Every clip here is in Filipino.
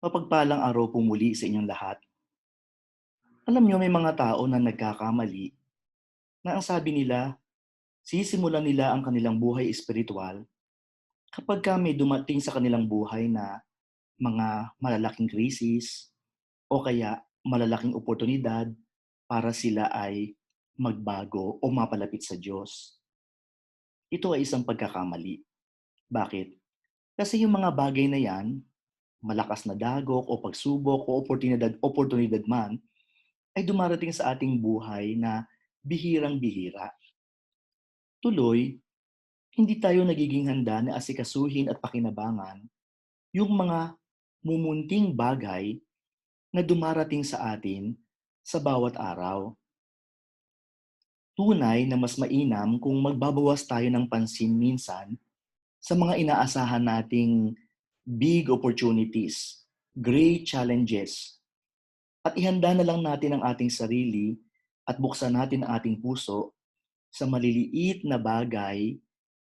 Mapagpalang araw po muli sa inyong lahat. Alam niyo may mga tao na nagkakamali na ang sabi nila, sisimulan nila ang kanilang buhay espiritual kapagka may dumating sa kanilang buhay na mga malalaking krisis o kaya malalaking oportunidad para sila ay magbago o mapalapit sa Diyos. Ito ay isang pagkakamali. Bakit? Kasi yung mga bagay na yan, malakas na dagok o pagsubok o oportunidad, oportunidad man, ay dumarating sa ating buhay na bihirang-bihira. Tuloy, hindi tayo nagiging handa na asikasuhin at pakinabangan yung mga mumunting bagay na dumarating sa atin sa bawat araw. Tunay na mas mainam kung magbabawas tayo ng pansin minsan sa mga inaasahan nating big opportunities, great challenges, at ihanda na lang natin ang ating sarili at buksan natin ang ating puso sa maliliit na bagay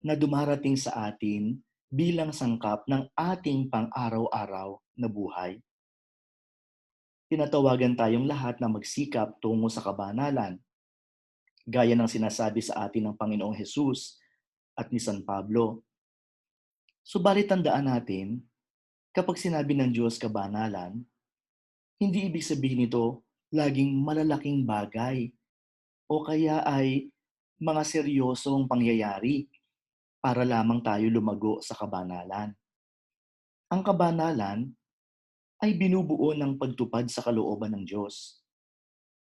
na dumarating sa atin bilang sangkap ng ating pang-araw-araw na buhay. Tinatawagan tayong lahat na magsikap tungo sa kabanalan, gaya ng sinasabi sa atin ng Panginoong Hesus at ni San Pablo. Subalit tandaan natin, kapag sinabi ng Diyos kabanalan, hindi ibig sabihin nito laging malalaking bagay o kaya ay mga seryosong pangyayari para lamang tayo lumago sa kabanalan. Ang kabanalan ay binubuo ng pagtupad sa kalooban ng Diyos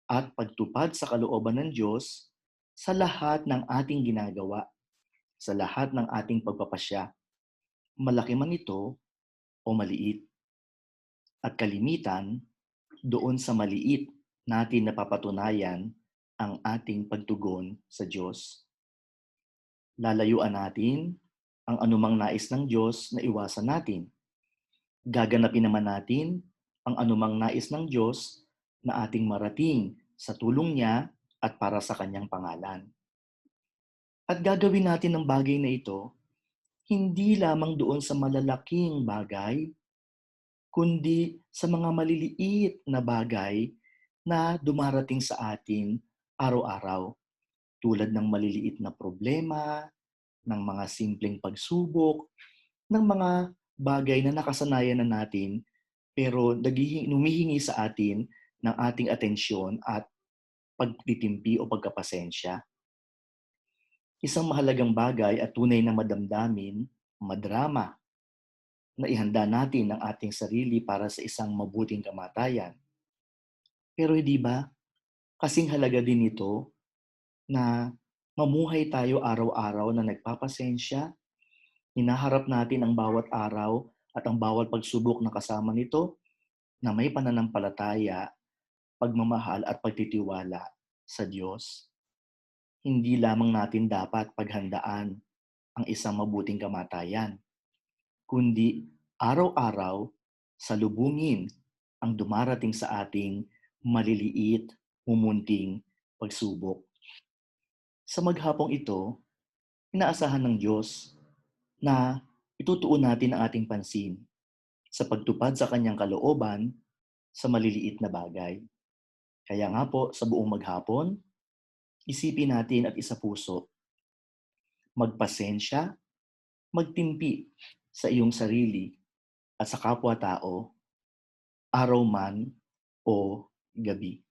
at pagtupad sa kalooban ng Diyos sa lahat ng ating ginagawa, sa lahat ng ating pagpapasya, malaki man ito o maliit. At kalimitan, doon sa maliit natin napapatunayan ang ating pagtugon sa Diyos. Lalayuan natin ang anumang nais ng Diyos na iwasan natin. Gaganapin naman natin ang anumang nais ng Diyos na ating marating sa tulong niya at para sa kanyang pangalan. At gagawin natin ang bagay na ito hindi lamang doon sa malalaking bagay, kundi sa mga maliliit na bagay na dumarating sa atin araw-araw. Tulad ng maliliit na problema, ng mga simpleng pagsubok, ng mga bagay na nakasanayan na natin pero humihingi sa atin ng ating atensyon at pagtitimpi o pagkapasensya. Isang mahalagang bagay at tunay na madamdamin, madrama, na ihanda natin ang ating sarili para sa isang mabuting kamatayan. Pero hindi ba, kasing halaga din ito na mamuhay tayo araw-araw na nagpapasensya, hinaharap natin ang bawat araw at ang bawat pagsubok na kasama nito na may pananampalataya, pagmamahal at pagtitiwala sa Diyos. Hindi lamang natin dapat paghandaan ang isang mabuting kamatayan kundi araw-araw salubungin ang dumarating sa ating maliliit, mumunting pagsubok. Sa maghapong ito, inaasahan ng Diyos na itutuon natin ang ating pansin sa pagtupad sa kanyang kalooban sa maliliit na bagay. Kaya nga po, sa buong maghapon, isipin natin at isa puso, magpasensya, magtimpi sa iyong sarili at sa kapwa-tao, araw man o gabi.